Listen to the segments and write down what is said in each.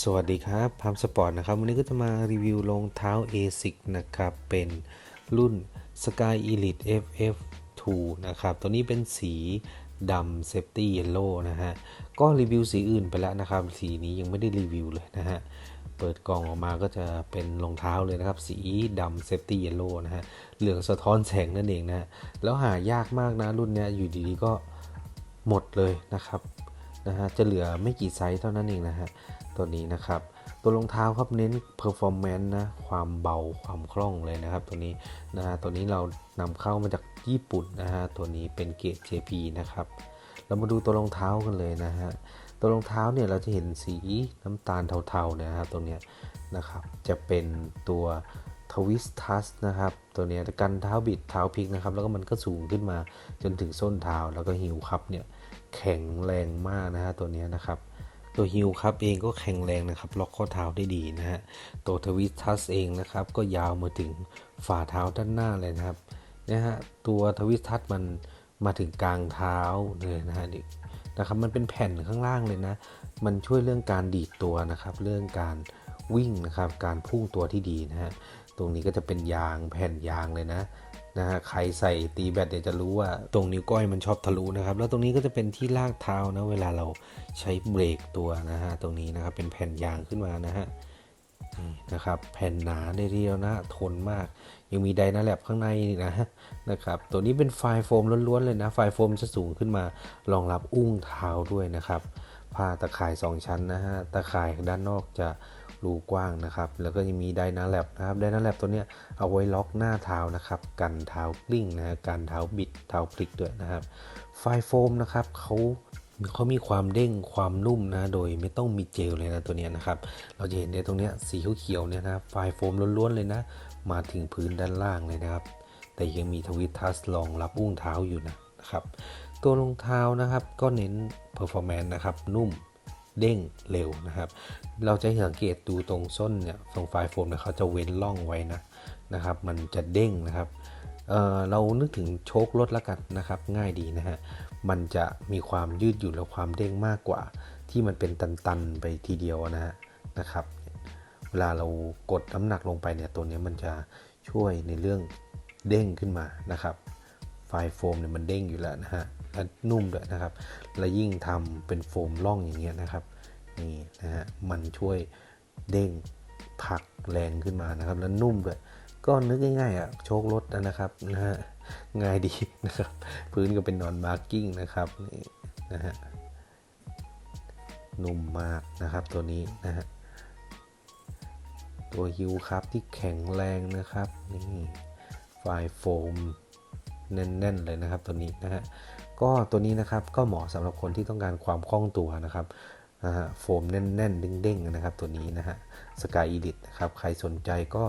สวัสดีครับพามสปอร์ตนะครับ วันนี้ก็จะมารีวิวรองเท้า ASIC นะครับ เป็นรุ่น Sky Elite FF2 นะครับ ตัวนี้เป็นสีดำ Safety Yellow นะฮะ ก็รีวิวสีอื่นไปแล้วนะครับ สีนี้ยังไม่ได้รีวิวเลยนะฮะ เปิดกล่องออกมาก็จะเป็นรองเท้าเลยนะครับ สีดำ Safety Yellow นะฮะ เหลืองสะท้อนแสงนั่นเองนะฮะแล้วหายากมากนะรุ่นนี้อยู่ดีๆก็หมดเลยนะครับ นะฮะจะเหลือไม่กี่ไซส์เท่านั้นเองนะฮะตัวนี้นะครับ ตัวรองเท้าครับเน้น performance นะความเบาความคล่องเลยนะครับ ตัวนี้นะฮะตัวนี้เรานำเข้ามาจากญี่ปุ่นนะฮะตัวนี้เป็นเกรด JP นะครับเรามาดูตัวรองเท้ากันเลยนะฮะตัวรองเท้าเนี่ยเราจะเห็นสีน้ำตาลเทาๆนะครับตัวเนี้ยนะครับจะเป็นตัวทวิสทัสนะครับตัวเนี้ยกันเท้าบิดเท้าพลิกนะครับแล้วก็มันก็สูงขึ้นมาจนถึงส้นเท้าแล้วก็หิวครับเนี่ย แข็งแรงมากนะฮะตัวนี้นะครับ ตัวฮิลครับเองก็แข็งแรงนะครับ ล็อกข้อเท้าได้ดีนะฮะตัวทวิสทัสเองนะครับ ก็ยาวมาถึงฝ่าเท้าด้านหน้าเลยนะครับนะฮะตัวทวิสทัสมันมาถึงกลางเท้าเลยนะฮะนะครับมันเป็นแผ่นข้างล่างเลยนะ มันช่วยเรื่องการดีดตัวนะครับ เรื่องการ วิ่งนะครับ การพุ่งตัวที่ดีนะฮะ ตรงนี้ก็จะเป็นยางแผ่นยางเลยนะนะฮะ ใครใส่ตีแบตเนี่ยวจะรู้ว่าตรงนิ้วก้อยมันชอบทะลุนะครับ แล้วตรงนี้ก็จะเป็นที่ลากเท้านะเวลาเราใช้เบรกตัวนะฮะ ตรงนี้นะครับเป็นแผ่นยางขึ้นมานะฮะนี่นะครับแผ่นหนาได้เรียวนะทนมาก ยังมีไดนาแลบข้างในนะนะครับตัวนี้เป็นไฟโฟมล้วนๆเลยนะไฟโฟมจะสูงขึ้นมารองรับอุ้งเท้าด้วยนะครับ ผ้าตะข่าย 2 ชั้นนะฮะตะข่ายด้านนอกจะรูกว้างนะครับ แล้วก็ยังมีไดนาแลบนะครับไดนาแลบตัวเนี้ยเอาไว้ล็อกหน้าเท้านะครับ กันเท้ากลิ้งนะฮะกันเท้าบิดเท้าพลิกด้วยนะครับไฟโฟมนะครับเขาเขามีความเด้งความนุ่มนะ โดยไม่ต้องมีเจลเลยนะตัวเนี้ยนะครับ เราจะเห็นในตรงเนี้ยสีเขียวๆเนี่ยนะไฟโฟมล้วนๆเลยนะ มาถึงพื้นด้านล่างเลยนะครับ แต่ยังมีทวิทัสรองรับอุ้งเท้าอยู่นะ นะครับตัวรองเท้านะครับก็เน้น performance นะครับนุ่มเด้งเร็วนะครับ เราจะสังเกตดูตรงส้นเนี่ยตรงไฟโฟมเนี่ยเขาจะเว้นร่องไว้นะนะครับ มันจะเด้งนะครับเเรานึกถึงโชครถแล้วกันนะครับ ง่ายดีนะฮะมันจะมีความยืดหยุ่นและความเด้งมากกว่า ที่มันเป็นตันๆไปทีเดียวนะฮะนะครับ เวลาเรากดน้ำหนักลงไปเนี่ยตัวนี้มันจะช่วยในเรื่องเด้งขึ้นมานะครับ ไฟโฟมเนี่ยมันเด้งอยู่แล้วนะฮะและนุ่มด้วยนะครับ และยิ่งทำเป็นโฟมร่องอย่างเงี้ยนะครับนี่นะฮะมันช่วยเด้งผักแรงขึ้นมานะครับ แล้วนุ่มด้วยก็นึกง่ายๆอะโชครถนะครับนะฮะง่ายดีนะครับ พื้นก็เป็นนอนมาร์กิ้งนะครับนี่นะฮะนุ่มมากนะครับตัวนี้นะฮะตัวฮิวครับที่แข็งแรงนะครับนี่ไฟโฟม แน่นๆเลยนะครับตัวนี้นะฮะก็ตัวนี้นะครับก็เหมาะสำหรับคนที่ต้องการความคล่องตัวนะครับนะฮะโฟมแน่นๆเด้งๆนะครับตัวนี้นะฮะสกายอีดิทนะครับใครสนใจก็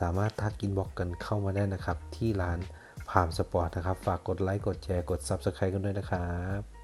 สามารถทักกินบอกกันเข้ามาได้นะครับที่ร้านพามสปอร์ตนะครับ ฝากกดไลค์ กดแชร์ กด Subscribe กันด้วยนะครับ